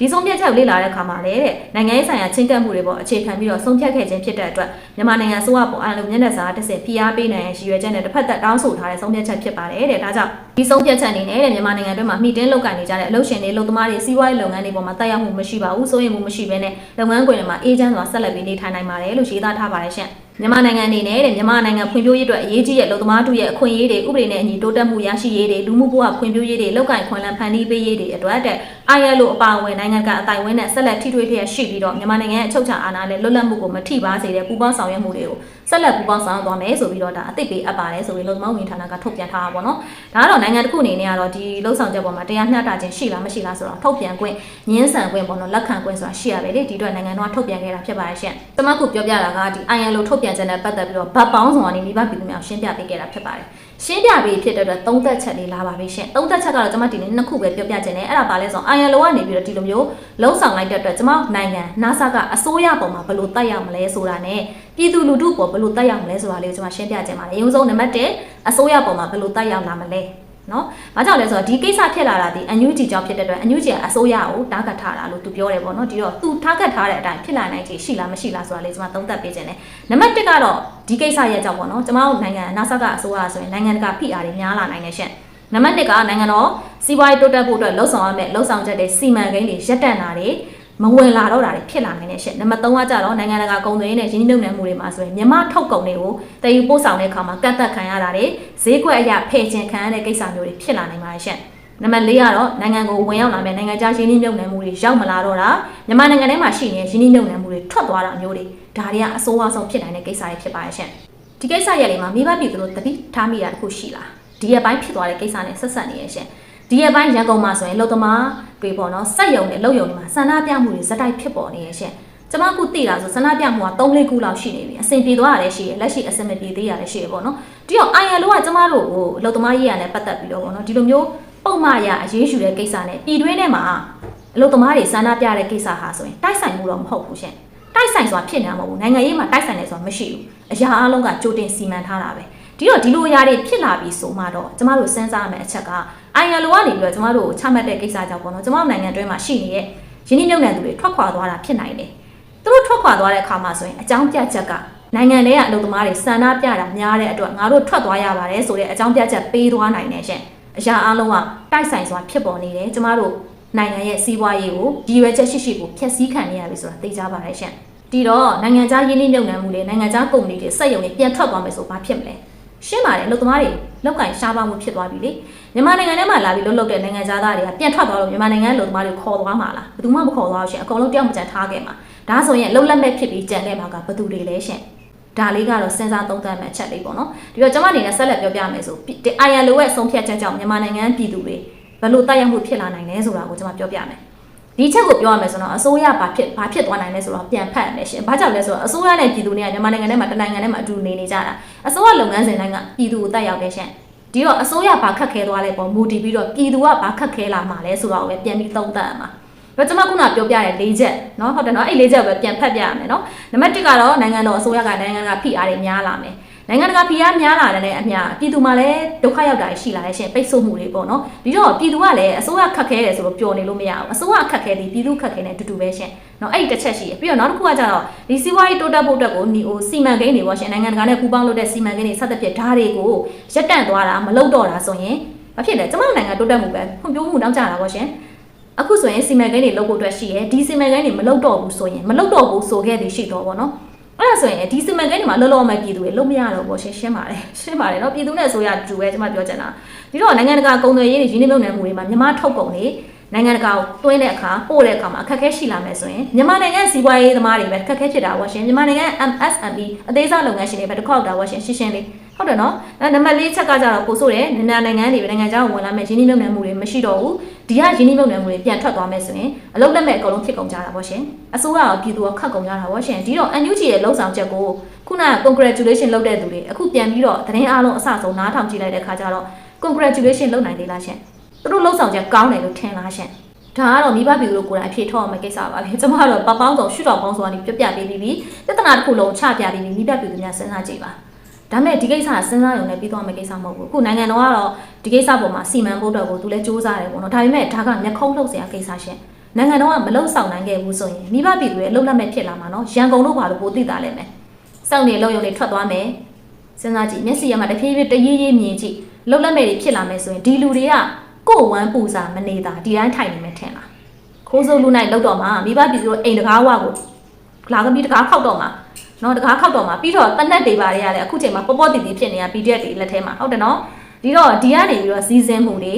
ဒီဆုံးဖြတ်ချက်ကိုလေ့လာတဲ့အခါမှာလည်းတဲ့နိုင်ငံရေးဆိုင်ရာချင်းကပ်မှုတွေပေါ်အခြေခံပြီးတော့ဆုံးဖြတ်ခဲ့ခြင်းဖြစ်တဲ့အတွက်မြန်မာနိုင်ငံအစိုးရပေါ်အလုံးမျက်နှာစာတစ်စက်ဖိအားပေးနိုင်ရန်ရည်ရွယ်ချက်နဲ့တစ်ဖက်သက်တောင်းဆိုထားတဲ့ဆုံးဖြတ်ချက်ဖြစ်ပါတယ်တဲ့ဒါကြောင့်ဒီဆုံးဖြတ်ချက်အနေနဲ့တဲ့မြန်မာနိုင်ငံအတွင်းမှာမိတင်းလောက်ကန်နေကြတဲ့အလုပ်ရှင်တွေလုပ်သမားတွေစီးပွားရေးလုပ်ငန်းတွေပေါ်မှာတက်ရောက်မှုမရှိပါဘူးစိုးရိမ်မှုမရှိဘဲနဲ့လုပ်ငန်းခွင်တွေမှာအေးချမ်းစွာဆက်လက်ပြီးနေထိုင်နိုင်ပါတယ်လို့ရေးသားထားပါတယ်ရှင့်မြန်မာနိုင်ငံအနေနဲ့တဲ့မြန်မာနိုင်ငံဖွံ့ဖြိုးရေးအတွက်အရေးကြီးတဲ့လုံသမားတို့ရဲ့အခွင့်အရေးတွေဥပဒေနဲ့အညီတိုးတက်မှုရရှိရေးတွေလူမှုဘဝဖွံ့ဖြိုးရေးတွေလောက်ကိုင်ခွင့်လန်းဖန်တီးပေးရေးတွေအတွက်တဲ့ ILO အပါအဝင်နိုင်ငံကအတိုင်းအဝန်းနဲ့ဆက်လက်ထိထွေးလျက်ရှိပြီးတော့မြန်မာနိုင်ငံရဲ့အချုပ်အခြာအာဏာနဲ့လွတ်လပ်မှုကိုမထိပါစေတဲ့ပူးပေါင်းဆောင်ရွက်မှုတွေကိုဆက်လက်ပူးပေါင်းဆောင်ရွက်သွားမယ်ဆိုပြီးတော့ဒါအသိပေးအပ်ပါတယ်ဆိုပြီးလုံသမားဝင်ဌာနကထုတ်ပြန်ထားတာပေါ့နော်ဒါကတော့နိုင်ငံတစ်ခုအနေနဲ့ကတော့ဒီလှုပ်ဆောင်ချက်ပေါ်မှာတရားမျှတခြင်းရှိလားမရှိလားဆိုတော့ထုတ်ပြန်ခွင့်ညှင်းဆန်ခွင့်ပေါ့နော်လက်ခံခွင့်ဆိုတာရှိရပဲလေဒီအတွက်နိုင်ငံတော်ကထုတ်ပြန်ခဲ့တာဖြစ်ပါတယ်ရှင့်တမခုပြောပြတာကဒီ ILO ထုတ်ပြန်ချက်နဲ့ပတ်သက်ပြီးတော့ဗတ်ပေါင်းဆောင်ကနေမိဘပြည်သူများရှင်းပြပေးခဲ့တာဖြစ်ပါတယ် ရှင်းပြပေးဖြစ်တဲ့အတွက်သုံးသက်ချက်လေးလာပါပြီရှင်သုံးသက်ချက်ကတော့ကျွန်မဒီနေ့နှစ်ခုပဲပြောပြခြင်းနဲ့အဲ့ဒါပါလဲဆိုတော့ ILO ကနေပြီးတော့ဒီလိုမျိုးလှုပ်ဆောင်လိုက်တဲ့အတွက်ကျွန်မနိုင်ငံ NASA ကအစိုးရပုံမှာဘယ်လိုတက်ရောက်မလဲဆိုတာ ਨੇ ပြည်သူလူထုပေါ်ဘယ်လိုတက်ရောက်မလဲဆိုတာလေးကိုကျွန်မရှင်းပြခြင်းပါတယ်အရင်ဆုံးနံပါတ်1အစိုးရပုံမှာဘယ်လိုတက်ရောက်လာမလဲ နော်။ဘာကြောင့်လဲဆိုတော့ဒီကိစ္စဖြစ်လာတာဒီအန်ယူဂျီကြောင့်ဖြစ်တဲ့အတွက်အန်ယူဂျီကအစိုးရကိုတားကတ်ထားတာလို့သူပြောတယ်ပေါ့နော်။ဒီတော့သူထားကတ်ထားတဲ့အတိုင်းဖြစ်လာနိုင်ခြေရှိလားမရှိလားဆိုတာလေးကျွန်မသုံးသပ်ပေးခြင်းနဲ့နံပါတ်1ကတော့ဒီကိစ္စရဲ့ကြောင့်ပေါ့နော်။ကျွန်မတို့နိုင်ငံ NASA ကအစိုးရဆိုရင်နိုင်ငံတကာဖိအားတွေများလာနိုင်တယ်ရှင့်။နံပါတ်2ကနိုင်ငံတော်စီးပွားရေးတိုးတက်ဖို့အတွက်လှုံ့ဆော်ရမယ့်လှုံ့ဆော်ချက်တွေစီမံကိန်းတွေရပ်တန့်တာတွေ မဝင်လာတော့တာတွေဖြစ်လာနိုင်တဲ့ရှင့်နံပါတ်3ကကြတော့နိုင်ငံတကာကုန်သွယ်ရေးနဲ့ရင်းနှီးမြှုပ်နှံမှုတွေမှာဆိုရင်မြန်မာထုတ်ကုန်တွေကိုတည်ယူပို့ဆောင်တဲ့အခါမှာကန့်သက်ခံရတာတွေဈေးကွက်အရဖယ်ချင်ခံရတဲ့ကိစ္စမျိုးတွေဖြစ်လာနိုင်ပါတယ်ရှင့်နံပါတ်4ကတော့နိုင်ငံကိုဝင်ရောက်လာမယ့်နိုင်ငံခြားရင်းနှီးမြှုပ်နှံမှုတွေရောက်မလာတော့တာမြန်မာနိုင်ငံထဲမှာရှိနေတဲ့ရင်းနှီးမြှုပ်နှံမှုတွေထွက်သွားတာမျိုးတွေဒါတွေကအဆိုးအဆုံးဖြစ်နိုင်တဲ့ကိစ္စတွေဖြစ်ပါတယ်ရှင့်ဒီကိစ္စရက်တွေမှာမိဘပြည်သူတို့တတိထားမိတာတခုရှိလားဒီရက်ပိုင်းဖြစ်သွားတဲ့ကိစ္စနဲ့ဆက်ဆက်နေရရှင့် ဒီရက်ပိုင်းရန်ကုန်မှာဆိုရင်လုံသမားတွေပေါ့နော်စက်ယုံနဲ့လုံယုံတွေမှာဆန္ဒပြမှုတွေဇက်တိုက်ဖြစ်ပေါ်နေရရှင်ကျမခုသိတာဆိုဆန္ဒပြမှုက3လေးခုလောက်ရှိနေပြီအဆင်ပြေသွားရတယ်ရှိရလက်ရှိအဆင်မပြေသေးရတယ်ရှိရပေါ့နော်ဒီတော့ ILO ကကျမတို့ကိုလုံသမားရေးရနဲ့ပတ်သက်ပြီးတော့ပေါ့နော်ဒီလိုမျိုးပုံမှန်ရအရေးယူတဲ့ကိစ္စနဲ့ပြည်တွင်းထဲမှာအလုံသမားတွေဆန္ဒပြတဲ့ကိစ္စဟာဆိုရင်တိုက်ဆိုင်မှုတော့မဟုတ်ဘူးရှင်တိုက်ဆိုင်ဆိုတာဖြစ်နေတာမဟုတ်ဘူးနိုင်ငံရေးမှာတိုက်ဆိုင်တယ်ဆိုတာမရှိဘူးအရာအလုံးကကြိုတင်စီမံထားတာပဲ ဒီတော့ဒီလိုအရာတွေဖြစ်လာပြီဆိုမှတော့ကျမတို့စဉ်းစားရမယ့်အချက်က ILO ကနေပြီးတော့ကျမတို့ချမှတ်တဲ့ကိစ္စကြောင့်ပေါ့နော်ကျမတို့နိုင်ငံတွင်းမှာရှိနေတဲ့ရင်းနှီးမြှုပ်နှံသူတွေထွက်ခွာသွားတာဖြစ်နိုင်တယ်သူတို့ထွက်ခွာသွားတဲ့အခါမှာဆိုရင်အကြောင်းပြချက်ကနိုင်ငံထဲကအလုပ်သမားတွေဆန္ဒပြတာများတဲ့အတွက်ငါတို့ထွက်သွားရပါတယ်ဆိုတဲ့အကြောင်းပြချက်ပေးသွားနိုင်တယ်ရှင်အရာအလုံးကတိုက်ဆိုင်စွာဖြစ်ပေါ်နေတယ်ကျမတို့နိုင်ငံရဲ့စီးပွားရေးကိုရည်ရွယ်ချက်ရှိရှိကိုဖျက်ဆီးခံနေရပြီဆိုတာသိကြပါတယ်ရှင်ဒီတော့နိုင်ငံခြားရင်းနှီးမြှုပ်နှံမှုတွေနိုင်ငံခြားကုမ္ပဏီတွေစက်ရုံတွေပြန်ထွက်သွားမယ်ဆိုဘာဖြစ်မလဲ ရှင်းပါတယ်အလုပ်သမားတွေလောက်ကင်ရှားပါမှုဖြစ်သွားပြီလေမြန်မာနိုင်ငံထဲမှာလာပြီးလှုပ်လှုပ်တဲ့နိုင်ငံသားတွေကပြန်ထွက်သွားလို့မြန်မာနိုင်ငံအလုပ်သမားတွေခေါ်သွားမှာလားဘယ်သူမှမခေါ်သွားဘူးရှင်အကုန်လုံးတယောက်မကြံထားခဲ့မှာဒါဆိုရင်လှုပ်လက်မဲ့ဖြစ်ပြီးကြံခဲ့မှာကဘယ်သူတွေလဲရှင်ဒါလေးကတော့စဉ်းစားသုံးသပ်မဲ့အချက်လေးပေါ့နော်ဒီတော့ကျွန်မအနေနဲ့ဆက်လက်ပြောပြမယ်ဆိုဒီ ILO ရဲ့ဆုံးဖြတ်ချက်ကြောင့်မြန်မာနိုင်ငံပြည်သူတွေဘယ်လိုတိုက်ရောက်မှုဖြစ်လာနိုင်လဲဆိုတာကိုကျွန်မပြောပြမယ် ဒီချက်ကိုပြောရမယ်ဆိုတော့အစိုးရဘာဖြစ်ဘာဖြစ်သွားနိုင်လဲဆိုတော့ပြန်ဖတ်ရမယ်ရှင်။ဘာကြောင့်လဲဆိုတော့အစိုးရနဲ့ပြည်သူတွေကမြန်မာနိုင်ငံထဲမှာတနိုင်ငံထဲမှာအတူနေနေကြတာ။အစိုးရလုပ်ငန်းစဉ်တိုင်းကပြည်သူကိုတက်ရောက်တယ်ရှင်။ဒီတော့အစိုးရဘာခက်ခဲသွားလဲပေါ့မူတည်ပြီးတော့ပြည်သူကဘာခက်ခဲလာမှာလဲဆိုတော့ပဲပြန်ပြီးသုံးသပ်ရမှာ။တော့ကျွန်မခုနပြောပြတဲ့၄ချက်เนาะဟုတ်တယ်เนาะအဲ့၄ချက်ကိုပဲပြန်ဖတ်ပြရမယ်เนาะနံပါတ်1ကတော့နိုင်ငံတော်အစိုးရကနိုင်ငံကဖိအားတွေများလာမယ် နိုင်ငံတကာဖိအားများလာတဲ့အမျှပြည်သူမှာလည်းဒုက္ခရောက်တာရှိလာတဲ့ရှင်ပိတ်ဆို့မှုတွေပေါ့နော်ဒီတော့ပြည်သူကလည်းအစိုးရခက်ခဲတယ်ဆိုတော့ပျော်နေလို့မရဘူးအစိုးရခက်ခဲသည်ပြည်သူခက်ခဲနေတူတူပဲရှင်နော်အဲ့ဒီတစ်ချက်ရှိပြီးတော့နောက်တစ်ခုကကြတော့ဒီစီးပွားရေးတိုးတက်ဖို့အတွက်ကိုဒီဟိုစီမံကိန်းတွေပေါ့ရှင်နိုင်ငံတကာနဲ့ပူးပေါင်းလုပ်တဲ့စီမံကိန်းတွေဆက်သက်ဖြစ်ဓာတ်တွေကိုရက်တန့်သွားတာမလုပ်တော့တာဆိုရင်ဘာဖြစ်လဲကျမတို့နိုင်ငံတိုးတက်မှုပဲဖွံ့ဖြိုးမှုတောင်းကြတာပေါ့ရှင်အခုဆိုရင်စီမံကိန်းတွေလုပ်ဖို့အတွက်ရှိရယ်ဒီစီမံကိန်းတွေမလုပ်တော့ဘူးဆိုရင်မလုပ်တော့ဘူးဆိုခဲ့သည်ရှိတော့ပေါ့နော် အဲ့ဒါဆိုရင်ဒီစီမံကိန်းတွေမှာလောလောမဲ့ပြည်သူတွေလုံးမရတော့ဘူးရှင်းရှင်းပါတယ်ရှင်းပါတယ်เนาะပြည်သူနဲ့အစိုးရတူပဲကျမပြောချင်တာဒီတော့နိုင်ငံတကာကုန်သွယ်ရေးတွေရင်းနှီးမြှုပ်နှံမှုတွေမှာမြန်မာထုတ်ကုန်တွေနိုင်ငံတကာကိုတွင်းတဲ့အခါပို့တဲ့အခါမှာအခက်အခဲရှိလာမယ်ဆိုရင်မြန်မာနိုင်ငံစီးပွားရေးသမားတွေပဲအခက်အခဲဖြစ်တာဝါရှင်မြန်မာနိုင်ငံ MSME အသေးစားလုပ်ငန်းရှင်တွေပဲတစ်ခေါက်တာဝါရှင်ရှင်းရှင်းလေးဟုတ်တယ်နော်အဲနံပါတ်၄ချက်ကကြတော့ပို့ဆိုတယ်နိုင်ငံနိုင်ငံတွေနိုင်ငံခြားဝင်လာမဲ့ရင်းနှီးမြှုပ်နှံမှုတွေမရှိတော့ဘူး ဒီကရင်းနှီးမြှုပ်နှံမှုတွေပြန်ထွက်သွားမယ်ဆိုရင်အလုပ်လက်မဲ့အကုန်လုံးဖြစ်ကုန်ကြတာပေါ့ရှင်အစိုးရကပြည်သူကခတ်ကုန်ကြတာပေါ့ရှင်ဒီတော့ NUG ရဲ့လှုပ်ဆောင်ချက်ကိုခုနက congratulation လုပ်တဲ့သူတွေအခုပြန်ပြီးတော့သတင်းအားလုံးအစဆုံးနားထောင်ကြည့်လိုက်တဲ့ခါကျတော့ congratulation လုပ်နိုင်သေးလားရှင်သူတို့လှုပ်ဆောင်ချက်ကောင်းတယ်လို့ထင်လားရှင်ဒါကတော့မိဘပြည်သူတို့ကိုယ်တိုင်အဖြေထောက်အောင်မကိစ္စပါပဲကျွန်မကတော့ပပောင်းဆောင်ရှုတော်ပေါင်းဆိုတာနေပြပြပေးပြီးပြီပြဿနာတစ်ခုလုံးချပြပြီးပြီမိဘပြည်သူများစဉ်းစားကြည့်ပါ ဒါမဲ့ဒီကိစ္စကစဉ်းစားရုံနဲ့ပြီးသွားမယ့်ကိစ္စမဟုတ်ဘူးအခုနိုင်ငံတော်ကတော့ဒီကိစ္စပေါ်မှာစီမံဖို့တော့ကိုသူလည်းစူးစမ်းတယ်ပေါ့နော်ဒါပေမဲ့ဒါကမျက်ခုံးလှုပ်စရာကိစ္စရှင်နိုင်ငံတော်ကမလုံဆောင်နိုင်ခဲ့ဘူးဆိုရင်မိဘပြည်သူရဲ့လှုပ်လက်မဲ့ဖြစ်လာမှာနော်ရန်ကုန်တို့ဘာလို့ပိုသိတာလဲမယ်စောင့်နေလုံယုံနေထွက်သွားမယ်စဉ်းစားကြည့်မျက်စိရမှာတဖြည်းဖြည်းတရေးရေးမြင်ကြည့်လှုပ်လက်မဲ့တွေဖြစ်လာမယ်ဆိုရင်ဒီလူတွေကကိုယ်ဝမ်းပူစာမနေတာဒီတိုင်းထိုင်နေမယ်ထင်လားခိုးစိုးလူနိုင်လောက်တော့မှာမိဘပြည်သူတို့အိမ်တကားဝကိုလာကပြီးတကားခောက်တော့မှာ နော်တကားခောက်တော့မှာပြီးတော့တနက်တွေပါတွေရတယ်အခုချိန်မှာပေါ့ပေါ့တီတီဖြစ်နေတာ PDF တွေလက်ထဲမှာဟုတ်တယ်နော်ဒီတော့ဒီကနေပြီးတော့စီစဉ်မှုတွေ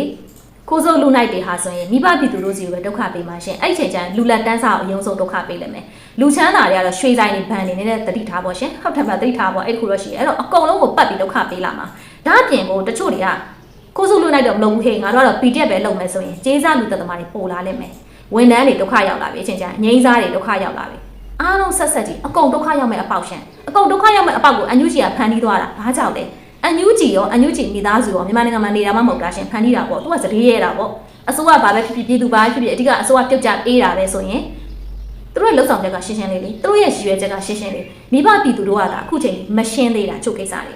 ခိုးစိုးလူနိုင်တွေဟာဆိုရင်မိဘပြည်သူတို့စီကိုပဲဒုက္ခပေးမှာရှင်အဲ့ချိန်ကျရင်လူလက်တန်းစားကိုအယုံဆုံးဒုက္ခပေးလိမ့်မယ်လူချမ်းသာတွေကတော့ရွှေဆိုင်တွေဘန်တွေနေတဲ့တတိထားပေါ့ရှင်ဟုတ်တယ်မတတိထားပေါ့အဲ့ဒီခုတော့ရှိတယ်အဲ့တော့အကုန်လုံးကိုပတ်ပြီးဒုက္ခပေးလာမှာဒါအပြင်ကိုတချို့တွေကကိုစုလူနိုင်တော့မလုပ်ဘူးဟေ့ငါတို့ကတော့ PDF ပဲလုပ်မယ်ဆိုရင်ကျေးစားလူသက်သမားတွေပို့လာလိမ့်မယ်ဝန်ထမ်းတွေဒုက္ခရောက်လာပြီအချင်းချင်းငိမ့်စားတွေဒုက္ခရောက်လာပြီ အားလုံးဆက်ဆက်ကြီးအကုန်ဒုက္ခရောက်မဲ့အပေါက်ရှင်အကုန်ဒုက္ခရောက်မဲ့အပေါက်ကိုအန်ယူဂျီကဖန်တီးသွားတာဘာကြောင့်လဲအန်ယူဂျီရောအန်ယူဂျီမိသားစုရောမြန်မာနိုင်ငံမှာနေတာမှမဟုတ်တာရှင်ဖန်တီးတာပေါ့သူကစတေးရဲတာပေါ့အစိုးရဘာပဲဖြစ်ဖြစ်ပြည်သူဘာပဲဖြစ်ဖြစ်အဓိကအစိုးရပြုတ်ကြအေးတာပဲဆိုရင်သူတို့ရဲ့လုံဆောင်ချက်ကရှင်းရှင်းလေးလေသူတို့ရဲ့ရည်ရွယ်ချက်ကရှင်းရှင်းလေးမိဘပြည်သူတို့ကဒါအခုချိန်မရှင်းသေးတာချုပ်ကိစ္စတွေ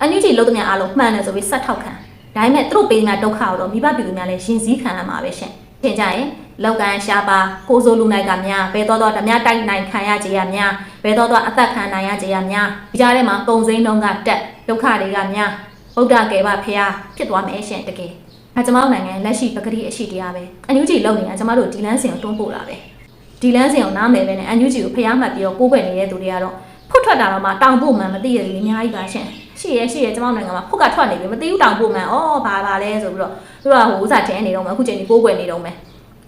အန်ယူဂျီလုံးသမျှအားလုံးမှန်တယ်ဆိုပြီးဆက်ထောက်ခံဒါပေမဲ့သူတို့ပေးနေဒုက္ခကိုတော့မိဘပြည်သူများလည်းရင်စည်းခံရမှာပဲရှင်ထင်ကြရင် လောက်ကန်ရှာပါကိုစိုးလူနိုင်ကများဘဲတော်တော်ဓမြတိုက်နိုင်ခံရကြရများဘဲတော်တော်အသက်ခံနိုင်ရကြရများဒီကြားထဲမှာပုံစိမ့်လုံးကတက်ဒုက္ခတွေကများဗုဒ္ဓကယ်ပါဖះဖြစ်သွားမယ်ရှင်တကယ်အဲကျမတို့နိုင်ငံလက်ရှိပဂတိအရှိတရားပဲအန်ယူဂျီလုံနေတာကျမတို့ဒီလန်းစင်ကိုတွန်းပို့တာပဲဒီလန်းစင်ကိုနားမယ်ပဲနဲ့အန်ယူဂျီကိုဖះမှတ်ပြီးတော့ကိုးကွယ်နေတဲ့သူတွေကတော့ဖွတ်ထွက်တာတော့မှတောင်ပို့မှန်မသိရလေအများကြီးပါရှင်ရှိရဲရှိရဲကျမတို့နိုင်ငံမှာဖုတ်ကထွက်နေပြီမသိဘူးတောင်ပို့မှန်ဩဘာပါလဲဆိုပြီးတော့သူကဟိုဥစားတဲနေတော့မှအခုချိန်ဒီကိုးကွယ်နေတော့မယ်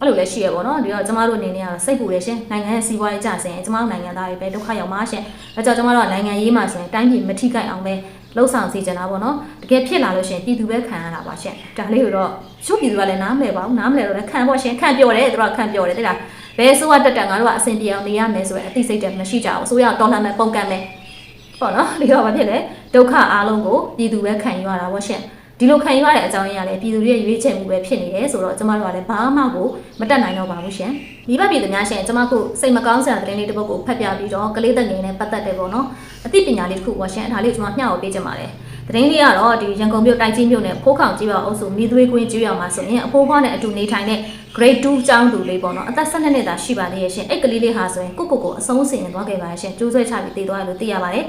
အဲ့လိုလည်းရှိရပေါ့နော်ဒီတော့ကျမတို့အနေနဲ့ကတော့စိတ်ပူရရှင်နိုင်ငံရဲ့စီးပွားရေးကျဆင်းကျမတို့နိုင်ငံသားတွေပဲဒုက္ခရောက်မှာရှင်ဒါကြောင့်ကျမတို့ကနိုင်ငံရေးမှာဆိုရင်တိုင်းပြည်မထိခိုက်အောင်ပဲလှုပ်ဆောင်စီကြတာပေါ့နော်တကယ်ဖြစ်လာလို့ရှင်ပြည်သူပဲခံရတာပါရှင်ဒါလေးကိုတော့ရှုပ်ပြည်သူကလည်းနားမလဲပါဘူးနားမလဲတော့လည်းခံပေါ့ရှင်ခံပြောတယ်သူတို့ကခံပြောတယ်တိလားဘယ်ဆိုကတက်တက်ငါတို့ကအဆင်ပြေအောင်နေရမယ်ဆိုရင်အသိစိတ်တက်မရှိကြဘူးအစိုးရတော်လှန်မဲ့ပုံကံမဲ့ပေါ့နော်ဒီတော့ဘာဖြစ်လဲဒုက္ခအားလုံးကိုပြည်သူပဲခံယူရတာပေါ့ရှင် ဒီလိုခံယူရတဲ့အကြောင်းရင်းကလည်းပြည်သူတွေရဲ့ရွေးချယ်မှုပဲဖြစ်နေတယ်ဆိုတော့ကျမတို့ကလည်းဘာမှကိုမတက်နိုင်တော့ပါဘူးရှင်မိဘပြည်သူများရှင်ကျမခုစိတ်မကောင်းစရာသတင်းလေးတစ်ပုဒ်ကိုဖတ်ပြပြီးတော့ကလေးသက်ငယ်နဲ့ပတ်သက်တယ်ပေါ့နော်အသိပညာလေးတစ်ခုပေါ့ရှင်ဒါလေးကိုကျမမျှဝေပေးချင်ပါတယ်သတင်းလေးကတော့ဒီရန်ကုန်မြို့တိုက်ကြီးမြို့နယ်ဖိုးခေါင်ကြီးပါအုပ်စုမိသွေးကွင်းကြီးရွာမှာဆိုရင်အဖိုးဖွားနဲ့အတူနေထိုင်တဲ့ grade 2ကျောင်းသူလေးပေါ့နော်အသက်12နှစ်သာရှိပါသေးရဲ့ရှင်အဲ့ကလေးလေးဟာဆိုရင်ကိုကိုကိုအဆုံးစင်သွားခဲ့ပါရဲ့ရှင်ကျိုးဆွဲချပြီးတည်သွားတယ်လို့သိရပါတယ်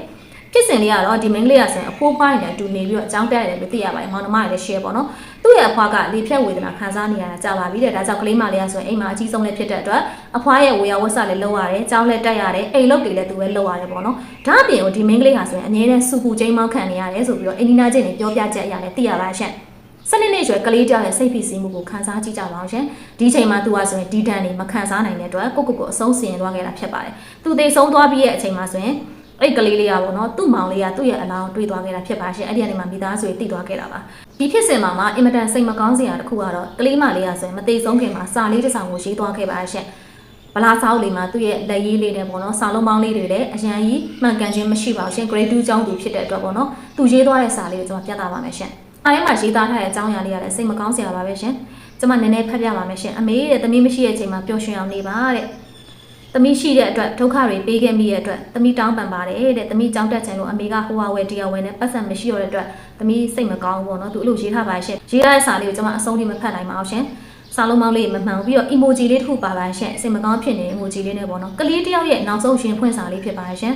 ဖြစ်စဉ်လေးကတော့ဒီမင်းကလေးကဆိုရင်အဖိုးဖွားနဲ့အတူနေပြီးတော့အကြောင်းတက်ရတယ်လို့သိရပါတယ်မောင်နှမတွေလည်း share ပေါ့နော်သူ့ရဲ့အဖွားကလေဖြတ်ဝေဒနာခံစားနေရတာကြာပါပြီတဲ့ဒါကြောင့်ကလေးမလေးကဆိုရင်အိမ်မှာအကြီးဆုံးလေးဖြစ်တဲ့အတွက်အဖွားရဲ့ဝေယဝတ်ဆလည်းလုပ်ရတယ်ကြောင်းလည်းတက်ရတယ်အိမ်လုပ်တွေလည်းသူပဲလုပ်ရတယ်ပေါ့နော်ဒါအပြင်ကိုဒီမင်းကလေးဟာဆိုရင်အငြင်းနဲ့စူပူချင်းမောင်းခံနေရတယ်ဆိုပြီးတော့အင်ဒီနာချင်းတွေပြောပြချက်အရာလည်းသိရပါရှင့်စနစ်နဲ့ရွယ်ကလေးတယောက်ရဲ့စိတ်ဖိစီးမှုကိုခန်းစားကြည့်ကြပါအောင်ရှင်ဒီချိန်မှာသူကဆိုရင်ဒီတန်နေမခန်းစားနိုင်တဲ့အတွက်ကိုကိုကိုအဆုံးစီရင်သွားခဲ့တာဖြစ်ပါတယ်သူသေဆုံးသွားပြီးရဲ့အချိန်မှာဆိုရင် အဲ့ကလေးလေးကပေါ့နော်သူ့မောင်လေးကသူ့ရဲ့အလောင်းတွေးသွားခဲ့တာဖြစ်ပါရှင်အဲ့ဒီကနေမှမိသားစုတွေတည်သွားခဲ့တာပါဒီဖြစ်စဉ်မှာမှအင်မတန်စိတ်မကောင်းစရာတစ်ခုကတော့ကလေးမလေးကဆိုရင်မသေးဆုံးခင်မှာစာလေးတစ်စောင်ကိုရေးသွားခဲ့ပါရှင်ဗလာဆောက်လေးမှာသူ့ရဲ့လက်ရေးလေးနဲ့ပေါ့နော်စာလုံးပေါင်းလေးတွေလည်းအရန်ကြီးမှန်ကန်ခြင်းမရှိပါဘူးရှင် grade 2ကျောင်းသူဖြစ်တဲ့အတွက်ပေါ့နော်သူရေးသွားတဲ့စာလေးကိုကျွန်တော်ပြသပါမယ်ရှင်အားထဲမှာရေးသားထားတဲ့အကြောင်းအရာလေးကလည်းစိတ်မကောင်းစရာပါပဲရှင်ကျွန်မနည်းနည်းဖတ်ပြပါမယ်ရှင်အမေတဲ့သမီးမရှိတဲ့အချိန်မှာပျော်ရွှင်အောင်နေပါတဲ့ သမီးရှိတဲ့အတွက်ဒုက္ခတွေပေးခဲ့မိတဲ့အတွက်သမီးတောင်းပန်ပါတယ်တဲ့သမီးကြောင်းတက်ချင်လို့အမေကဟိုဝါဝယ်တရားဝယ်နဲ့ပတ်စံမရှိရတဲ့အတွက်သမီးစိတ်မကောင်းဘူးပေါ့နော်သူအဲ့လိုရေးထားပါရှင့်ရေးထားတဲ့စာလေးကိုကျွန်မအဆုံးထိမဖတ်နိုင်ပါအောင်ရှင်စာလုံးမောင်းလေးမမှန်ဘူးပြီးတော့ emoji လေးတစ်ခုပါပါရှင့်စိတ်မကောင်းဖြစ်နေတဲ့ emoji လေးနဲ့ပေါ့နော်ကလေးတယောက်ရဲ့နောက်ဆုံးရှင်ဖွင့်စာလေးဖြစ်ပါရှင်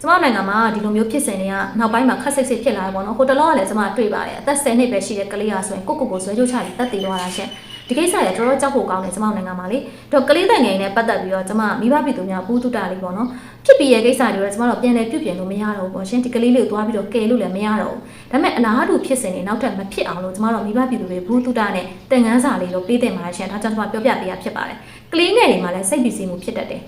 ဒကျမတို့နိုင်ငံမှာဒီလိုမျိုးဖြစ်စဉ်တွေကနောက်ပိုင်းမှာခက်ဆစ်ဆစ်ဖြစ်လာတယ်ပေါ့နော်ဟိုတလောကလည်းကျမတွေ့ပါတယ်အသက်10နှစ်ပဲရှိတဲ့ကလေးဟာဆိုရင်ကိုကိုကိုဆွဲထုတ်ချပြီးတက်တည်သွားတာရှင် ဒီကိစ္စရတော်တော်ကြောက်ဖို့ကောင်းတယ်ကျမတို့နိုင်ငံမှာလေတော့ကလေးတိုင်ငယ်နဲ့ပတ်သက်ပြီးတော့ကျမမိဘပြည်သူများဘူးတုတလေးပေါ့နော်ဖြစ်ပြီးရဲ့ကိစ္စတွေတော့ကျမတို့ပြန်လည်ပြုပြင်လို့မရတော့ဘူးပေါ့ရှင်ဒီကလေးလေးကိုသွားပြီးတော့ကယ်လို့လည်းမရတော့ဘူးဒါပေမဲ့အလားတူဖြစ်စဉ်တွေနောက်ထပ်မဖြစ်အောင်လို့ကျမတို့မိဘပြည်သူတွေဘူးတုတနဲ့သင်ခန်းစာလေးလို့ပေးသင့်ပါတယ်ရှင်ဒါကြောင့်ကျမပြောပြပေးရဖြစ်ပါတယ်ကလေးငယ်တွေမှာလည်းစိတ်ပီစီမှုဖြစ်တတ်တယ်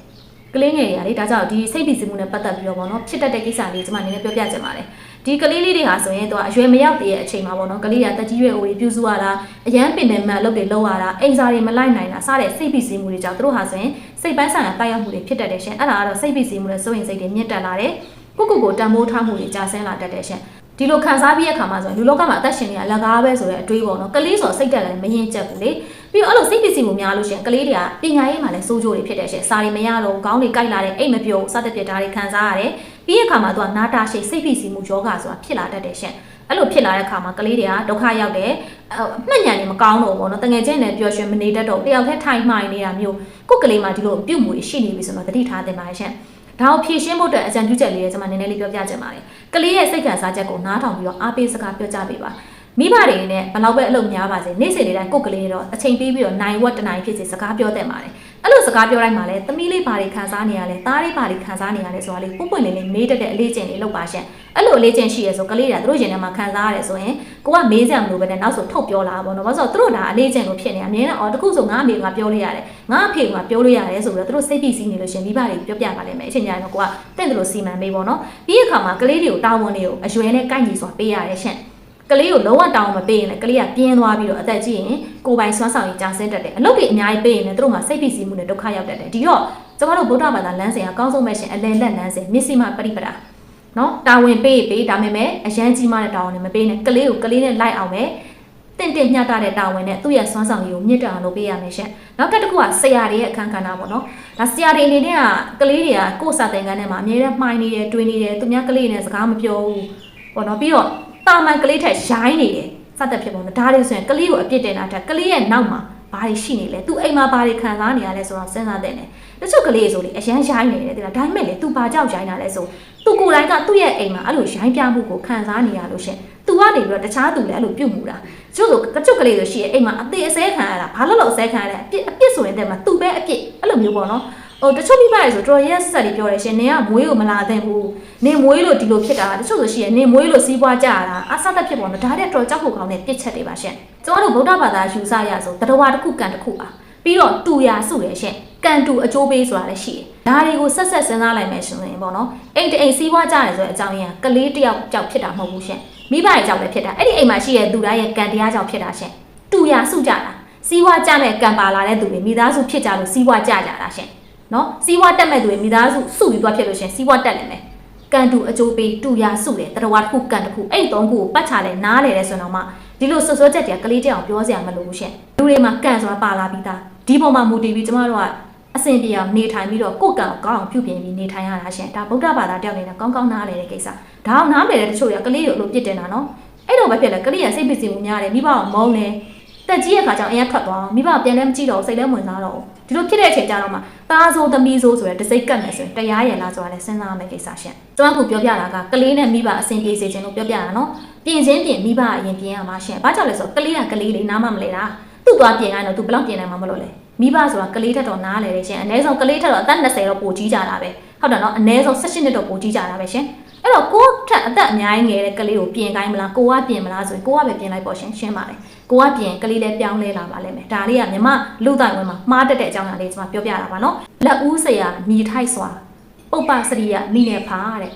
ကလေးငယ်တွေကလေဒါကြောင့်ဒီစိတ်ပီစီမှုနဲ့ပတ်သက်ပြီးတော့ဗောနော်ဖြစ်တတ်တဲ့ကိစ္စလေးကျွန်မအနေနဲ့ပြောပြချင်ပါတယ်ဒီကလေးလေးတွေဟာဆိုရင်သူကအရွယ်မရောက်သေးတဲ့အချိန်မှာဗောနော်ကလေးကတက်ကြီးရွယ်အိုတွေပြုစုရတာအရန်ပင်ပင်မတ်လုပ်တွေလုပ်ရတာအိမ်စာတွေမလိုက်နိုင်တာစတဲ့စိတ်ပီစီမှုတွေကြောင့်သူတို့ဟာဆိုရင်စိတ်ပိုင်းဆိုင်ရာတိုက်ရောက်မှုတွေဖြစ်တတ်တယ်ရှင်အဲ့ဒါကတော့စိတ်ပီစီမှုနဲ့စိုးရင်စိတ်တွေမြင့်တက်လာတယ်ကိုကိုကိုတန်ဖိုးထားမှုတွေကြာဆင်းလာတတ်တယ်ရှင် ဒီလိုခံစားပြီးတဲ့အခါမှာဆိုရင်လူလောကမှာအသက်ရှင်နေရလက်ကားပဲဆိုတဲ့အတွေးပေါ့နော်ကလေးဆိုစိတ်တက်လည်းမရင်ကျက်ဘူးလေပြီးတော့အဲ့လိုစိတ်ပစ္စည်းမှုများလို့ရှိရင်ကလေးတွေကပညာရေးမှာလည်းစိုးကြိုးတွေဖြစ်တဲ့ရှင်စာတွေမရတော့ခေါင်းတွေကိုက်လာတဲ့အိတ်မပြုံစသဖြင့်ဒါတွေခံစားရတယ်ပြီးတဲ့အခါမှာသူကနာတာရှိစိတ်ပစ္စည်းမှုယောဂဆိုတာဖြစ်လာတတ်တယ်ရှင်အဲ့လိုဖြစ်လာတဲ့အခါမှာကလေးတွေကဒုက္ခရောက်တယ်အမှတ်ဉာဏ်တွေမကောင်းတော့ဘူးပေါ့နော်တငယ်ချင်းနဲ့ပျော်ရွှင်မနေတတ်တော့တယောက်တည်းထိုင်မှိုင်နေတာမျိုးကိုယ်ကလေးမှဒီလိုပြုတ်မှုတွေရှိနေပြီဆိုတော့တတိထားတင်ပါရှင် ဒါကိုဖြည့်ရှင်းဖို့အတွက်အကြံပြုချက်လေးတွေကျွန်မနည်းနည်းလေးပြောပြချင်ပါတယ်။ကလေးရဲ့စိတ်ခံစားချက်ကိုနားထောင်ပြီးတော့အားပေးစကားပြောကြပေးပါ။မိဘတွေနဲ့ဘယ်လောက်ပဲအလုပ်များပါစေနေ့စဉ်နေ့တိုင်းကိုယ်ကလေးတော့အချိန်ပေးပြီးတော့နိုင်ဝက်တနိုင်ဖြစ်စေစကားပြောတတ်ပါတယ်။ အဲ့လိုစကားပြောတိုင်းမှာလည်းသမီးလေးဘာတွေခံစားနေရလဲသားလေးဘာတွေခံစားနေရလဲဆိုတာလေးပုံပွင့်လေးလေးမေးတတ်တဲ့အလေးကျင့်လေးလုပ်ပါရှင်။အဲ့လိုအလေးကျင့်ရှိရဆိုကလေးတွေကသူတို့ရင်ထဲမှာခံစားရတယ်ဆိုရင်ကိုကမေးစရာမလိုပဲနဲ့နောက်ဆိုထုတ်ပြောလာပါဘောနော်။ဘာလို့ဆိုတော့သူတို့ဒါအလေးကျင့်လို့ဖြစ်နေအမြဲတမ်းအော်တခုဆိုငါအမေကပြောလို့ရတယ်။ငါအဖေကပြောလို့ရတယ်ဆိုပြီးတော့သူတို့စိတ်ဖိစီးနေလို့ရှင်မိဘတွေပြောပြပါလိမ့်မယ်။အချိန်ကြာရင်တော့ကိုကတင့်တယ်လို့စီမံပေးပေါ့နော်။ပြီးရခါမှာကလေးတွေကိုတာဝန်တွေကိုအရွယ်နဲ့ကိုက်ညီစွာပေးရတယ်ရှင်။ ကလေးကိုလုံးဝတောင်းမပေးရင်လည်းကလေးကပြင်းသွားပြီးတော့အသက်ကြီးရင်ကိုယ်ပိုင်စွမ်းဆောင်ရည်ကြာဆင်းတတ်တယ်အလုပ်တွေအများကြီးပေးရင်လည်းသူတို့မှာစိတ်ဖိစီးမှုနဲ့ဒုက္ခရောက်တတ်တယ်ဒီတော့ကျမတို့ဗုဒ္ဓဘာသာလမ်းစဉ်ကအကောင်းဆုံးပဲရှင်အလယ်လက်လမ်းစဉ်မျက်စိမှပရိပဒါနော်တာဝန်ပေးပေးဒါပေမဲ့အရန်ကြီးမှတဲ့တာဝန်တွေမပေးနဲ့ကလေးကိုကလေးနဲ့လိုက်အောင်ပဲတင့်တင့်မျှတတဲ့တာဝန်နဲ့သူ့ရဲ့စွမ်းဆောင်ရည်ကိုမြင့်တက်အောင်လုပ်ပေးရမယ်ရှင်နောက်တစ်ခုကဆရာတွေရဲ့အခန်းကဏ္ဍပေါ့နော်ဒါဆရာတွေအနေနဲ့ကကလေးတွေကကိုယ်စာသင်ခန်းထဲမှာအမြဲတမ်းမှိုင်းနေတယ်တွေးနေတယ်သူများကလေးနဲ့စကားမပြောဘူးပေါ့နော်ပြီးတော့ တာမန်ကလေးထက်ရိုင်းနေတယ်စသဖြင့်ပေါ့နော်ဒါတွေဆိုရင်ကလေးကိုအပြစ်တင်တာထက်ကလေးရဲ့နောက်မှာဘာတွေရှိနေလဲသူအိမ်မှာဘာတွေခံစားနေရလဲဆိုတော့စဉ်းစားတဲ့နေတချို့ကလေးဆိုလေအရန်ရိုင်းနေတယ်တိလားဒါပေမဲ့လေသူဘာကြောက်ရိုင်းတာလဲဆိုသူကိုယ်တိုင်ကသူ့ရဲ့အိမ်မှာအဲ့လိုရိုင်းပြမှုကိုခံစားနေရလို့ရှင်သူကနေပြီးတော့တခြားသူလည်းအဲ့လိုပြုတ်မှုတာကျုပ်ဆိုကကျုပ်ကလေးဆိုရှိရဲ့အိမ်မှာအသေးအစဲခံရတာဘာလို့လို့အစဲခံရလဲအပြစ်အပြစ်ဆိုရင်တည်းမှာသူပဲအပြစ်အဲ့လိုမျိုးပေါ့နော် ဟိုတချို့မိဘတွေဆိုတော်ရက်ဆက်တွေပြောတယ်ရှင်နင်ကမွေးကိုမလာသင့်ဘူးနင်မွေးလို့ဒီလိုဖြစ်တာတချို့ဆိုရှိရဲ့နင်မွေးလို့စီးပွားကြရတာအဆတ်တက်ဖြစ်ပေါ်တော့ဒါတဲ့တော်ကြောက်ဖို့ကောင်းတဲ့ပြစ်ချက်တွေပါရှင်ကျွန်တော်တို့ဗုဒ္ဓဘာသာယူဆရဆိုတတော်တစ်ခုကံတစ်ခုပါပြီးတော့တူရာစုတယ်ရှင်ကံတူအကျိုးပေးဆိုတာလည်းရှိတယ်ဒါတွေကိုဆက်ဆက်စဉ်းစားလိုက်မယ်ဆိုရင်ပေါ့နော်အိမ်တအိမ်စီးပွားကြတယ်ဆိုတဲ့အကြောင်းရင်းကကလေးတစ်ယောက်ကြောက်ဖြစ်တာမဟုတ်ဘူးရှင်မိဘရဲ့ကြောင့်လည်းဖြစ်တာအဲ့ဒီအိမ်မှာရှိတဲ့သူတိုင်းရဲ့ကံတရားကြောင့်ဖြစ်တာရှင်တူရာစုကြတာစီးပွားကြမဲ့ကံပါလာတဲ့သူတွေမိသားစုဖြစ်ကြလို့စီးပွားကြကြတာရှင် နော်စီးပွားတက်မဲ့သူတွေမိသားစုစုပြီးသွားဖြစ်လို့ရှင်စီးပွားတက်နေမယ်ကံတူအကျိုးပေးတူရာစုတယ်တရဝါတစ်ခုကံတစ်ခုအဲ့သုံးခုကိုပတ်ချလဲနားလေတဲ့ဆိုတော့မှဒီလိုဆွဆွချက်တွေကကလေးတောင်ပြောစရာမလိုဘူးရှင်လူတွေမှာကံဆိုတာပါလာပြီးသားဒီပေါ်မှာမူတည်ပြီးကျမတို့ကအဆင်ပြေအောင်နေထိုင်ပြီးတော့ကိုယ့်ကံကိုကောင်းအောင်ပြုပြင်ပြီးနေထိုင်ရတာရှင်ဒါဗုဒ္ဓဘာသာတယောက်နေတဲ့ကောင်းကောင်းနားလေတဲ့ကိစ္စဒါအောင်နားလေတဲ့တချို့တွေကကလေးကိုလို့ပြစ်တင်တာနော်အဲ့တော့ပဲဖြစ်လဲကလေးရစိတ်ပစ္စည်းမှုများတယ်မိဘကမုန်းတယ် တက်ကြီးရဲ့ခါကျတော့အရင်ထွက်သွားမိဘပြန်လဲမကြည့်တော့စိတ်လဲဝင်စားတော့ဒီလိုဖြစ်တဲ့အချိန်ကျတော့မှသားဆိုးသမီးဆိုးဆိုတဲ့တစိတ်ကတ်မယ်ဆိုရင်တရားရည်လားဆိုတာလဲစဉ်းစားရမယ့်ကိစ္စရှင်ကျွန်တော်ကပြောပြတာကကလေးနဲ့မိဘအဆင်ပြေစေခြင်းလို့ပြောပြတာနော်ပြင်ချင်းပြင်မိဘအရင်ပြင်ရမှာရှင်ဘာကြောင့်လဲဆိုတော့ကလေးကကလေးလေးနားမမလဲတာသူ့သွားပြင်လိုက်တော့သူဘယ်လောက်ပြင်နိုင်မှာမလို့လဲမိဘဆိုတာကလေးထက်တော့နားလေတယ်ရှင်အနည်းဆုံးကလေးထက်တော့အသက်20တော့ပိုကြီးကြတာပဲဟုတ်တယ်နော်အနည်းဆုံး18နှစ်တော့ပိုကြီးကြတာပဲရှင် အဲ့တော့ကိုယ့်ထက်အသက်အများကြီးငယ်တဲ့ကလေးကိုပြင်ခိုင်းမလားကိုကပြင်မလားဆိုရင်ကိုကပဲပြင်လိုက်ပေါ့ရှင်ရှင်းပါတယ်ကိုကပြင်ကလေးလည်းပြောင်းလဲလာပါလိမ့်မယ်ဒါလေးကမြမလူတိုင်ဝင်မှာမှားတက်တဲ့အကြောင်းအရာလေးကျွန်မပြောပြတာပါနော်လက်ဦးဆရာမိထိုက်စွာပုပ္ပစရိယမိနေဖာတဲ့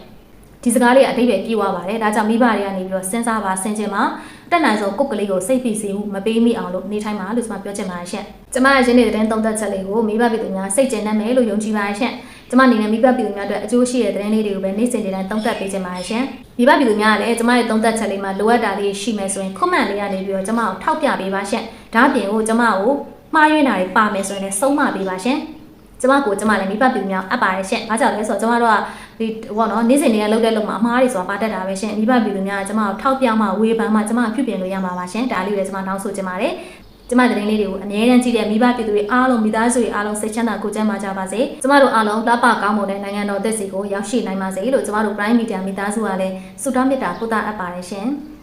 ဒီစကားလေးကအတိတ်ပဲပြေးသွားပါတယ်ဒါကြောင့်မိဘတွေကနေပြီးတော့စဉ်းစားပါဆင်ခြင်ပါတက်နိုင်ဆုံးကိုယ့်ကလေးကိုစိတ်ဖိစီမှုမပေးမိအောင်လို့နေထိုင်ပါလို့ကျွန်မပြောချင်ပါတယ်ရှင့်ကျမရဲ့ရင်းနေတဲ့တဲ့သုံးသက်ချက်လေးကိုမိဘပြည်သူများစိတ်ကျဉ်တတ်မယ်လို့ယုံကြည်ပါတယ်ရှင့် ကျမအနေနဲ့မိဘပြည်သူများအတွက်အကျိုးရှိတဲ့သတင်းလေးတွေကိုပဲနေ့စဉ်နေ့တိုင်းသုံးသပ်ပေးချင်ပါတယ်ရှင်မိဘပြည်သူများကလည်းကျမရဲ့သုံးသပ်ချက်လေးမှာလိုအပ်တာလေးရှိမယ်ဆိုရင် comment လေးကနေပြီးတော့ကျမကိုထောက်ပြပေးပါရှင်ဒါအပြင်ကိုကျမကိုမှားယွင်းတာတွေပါမယ်ဆိုရင်လည်းဆုံးမပေးပါရှင်ကျမကိုကျမလည်းမိဘပြည်သူများအပ်ပါတယ်ရှင်။ဘာကြောင့်လဲဆိုတော့ကျမတို့ကဒီဘောနော်နေ့စဉ်နေ့ကလုပ်တဲ့လုပ်မှာအမှားတွေဆိုတာပါတတ်တာပဲရှင်။မိဘပြည်သူများကကျမကိုထောက်ပြမှဝေဖန်မှကျမပြုပြင်လို့ရမှာပါရှင်။ဒါလေးလည်းကျမတောင်းဆိုချင်ပါတယ်။ ကျမသတင်းလေးတွေကိုအမြဲတမ်းကြည့်တဲ့မိဘပြည်သူတွေအားလုံးမိသားစုတွေအားလုံးစိတ်ချမ်းသာကိုယ်ကျန်းမာကြပါစေကျမတို့အားလုံးလှပကောင်းမွန်တဲ့နိုင်ငံတော်သက်စီကိုရောက်ရှိနိုင်ပါစေလို့ကျမတို့ Prime Media မိသားစုကလည်းဆုတောင်းမေတ္တာပို့သအပ်ပါတယ်ရှင်။